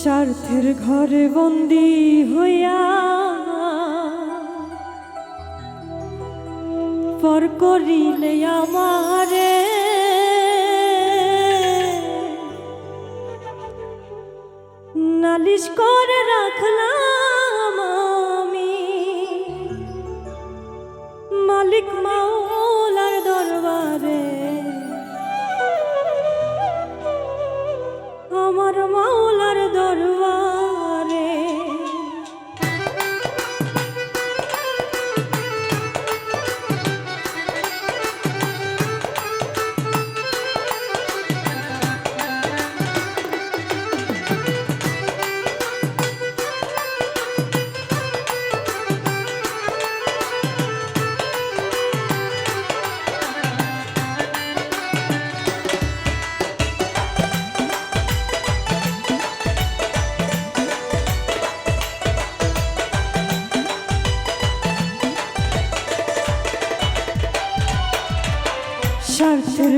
স্বার্থের ঘরে বন্দি হইয়া পর করিলে আমারে নালিশ করে রাখলাম আমি। মালিক মাওলার দরবারে আমার মাওলার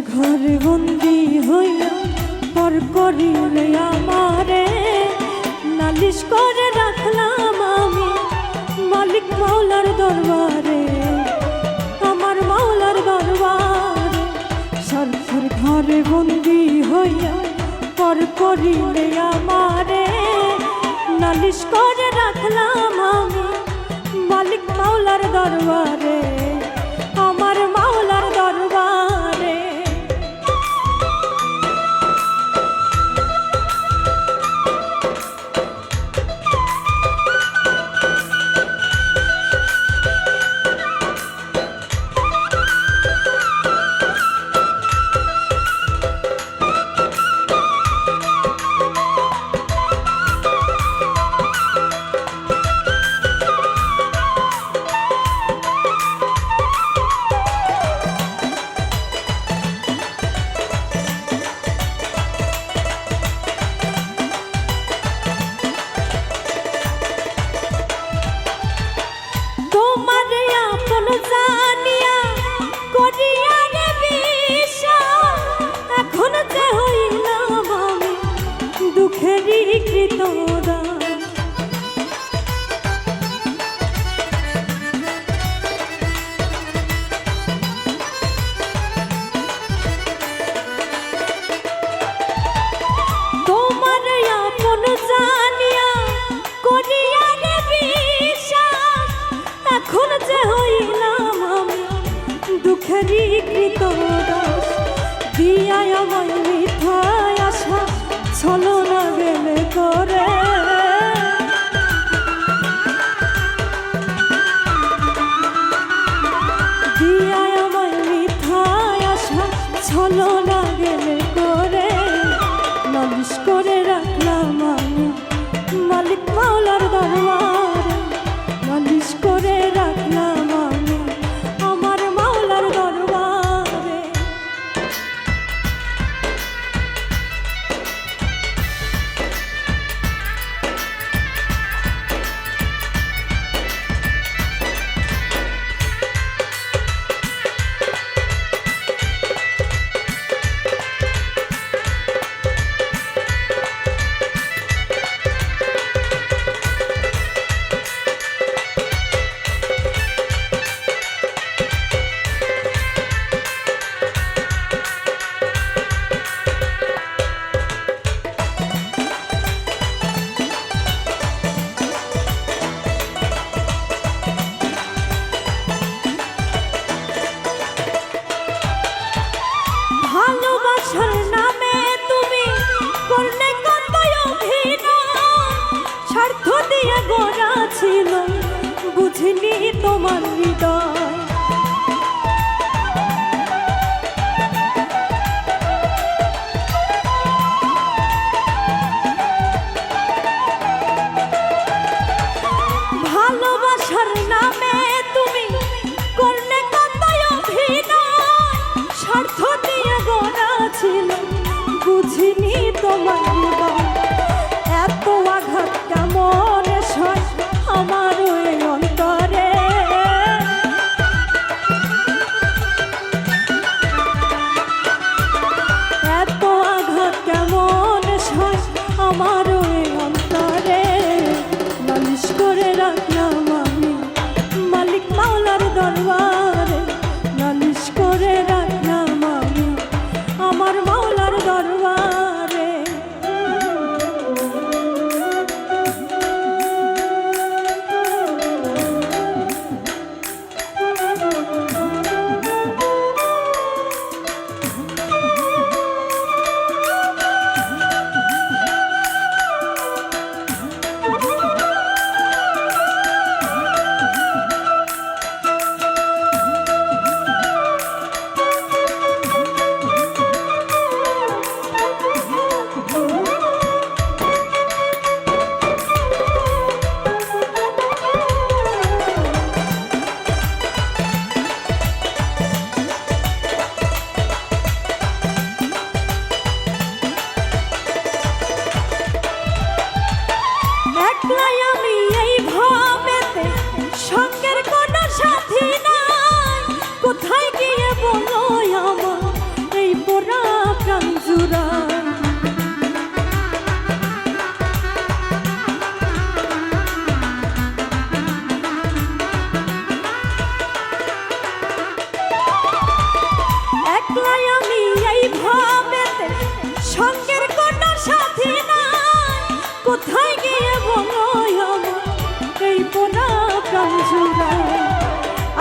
ঘরে বন্দি হইয়া পর করিলে আমারে। নালিশ করে রাখলাম আমি মালিক মাওলার দরবারে, আমার মাওলার দরবারে। স্বার্থের ঘরে বন্দি হইয়া পর করিলে আমারে। নালিশ করে রাখলাম আমি মালিক মাওলার দরবারে। দুঃখেরই আশা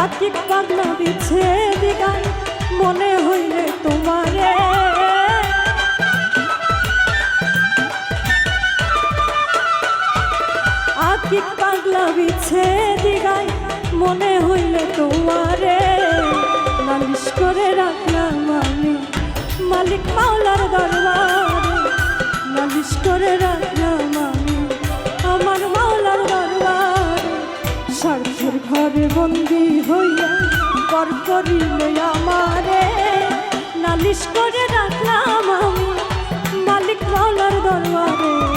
আতিক পাগলা দিচ্ছে দিগায় মনে হইলে তোমারে। আতিক পাগলা বিছে দিগায় মনে হইলে তোমারে। নালিশ করে রাখলাম আমি মালিক মাওলার দরবারে, নালিশ করে রাখলাম ঘরে বন্দি হইয়া পর করিল আমারে নালিশ করে রাখলাম আমি মালিক মাওলার দরবারে।